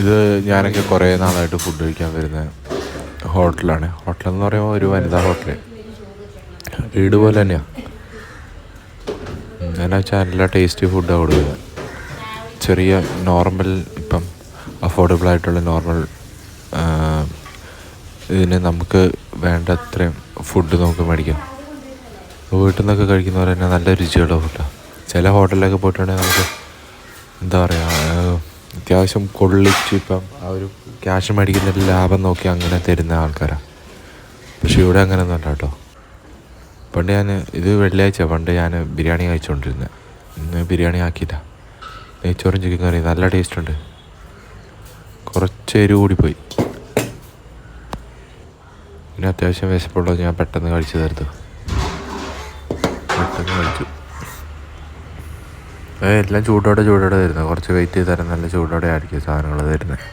ഇത് ഞാനൊക്കെ കുറേ നാളായിട്ട് ഫുഡ് കഴിക്കാൻ വരുന്ന ഹോട്ടലാണ്. ഹോട്ടലെന്ന് പറയുമ്പോൾ ഒരു വനിതാ ഹോട്ടൽ വീട് പോലെ തന്നെയാണ് എന്നാ വെച്ചാൽ നല്ല ടേസ്റ്റി ഫുഡാണ് കൊടുക്കുന്നത് ചെറിയ നോർമൽ ഇപ്പം അഫോർഡബിൾ ആയിട്ടുള്ള നോർമൽ ഇതിന് നമുക്ക് വേണ്ട അത്രയും ഫുഡ് നമുക്ക് മേടിക്കാം. വീട്ടിൽ നിന്നൊക്കെ കഴിക്കുന്നവർ തന്നെ നല്ല രുചിയുള്ള ഫുഡാണ് ചില ഹോട്ടലിലൊക്കെ പോയിട്ടുണ്ടെങ്കിൽ നമുക്ക് എന്താ പറയുക അത്യാവശ്യം കൊള്ളിച്ച് ഇപ്പം ആ ഒരു ക്യാഷ് മേടിക്കുന്നതിൽ ലാഭം നോക്കി അങ്ങനെ തരുന്ന ആൾക്കാരാണ് പക്ഷേ ഇവിടെ അങ്ങനെയൊന്നും അല്ല കേട്ടോ. പണ്ട് ഞാൻ ഇത് വെള്ളിയാഴ്ച പണ്ട് ഞാൻ ബിരിയാണി കഴിച്ചുകൊണ്ടിരുന്നത് ഇന്ന് ബിരിയാണി ആക്കിയില്ല. നെയ്ച്ചോറും ചിക്കൻ കറി നല്ല ടേസ്റ്റ് ഉണ്ട്. കുറച്ച് എരിവ് കൂടിപ്പോയി പിന്നെ അത്യാവശ്യം വിശപ്പുള്ളത് ഞാൻ പെട്ടെന്ന് കഴിച്ചു തീർത്തു പെട്ടെന്ന് കഴിച്ചു. എല്ലാം ചൂടോടെ ചൂടോടെ തരുന്നത് കുറച്ച് വെയിറ്റ് ചെയ്ത് തരാൻ നല്ല ചൂടോടെ ആയിരിക്കും സാധനങ്ങൾ തരുന്നത്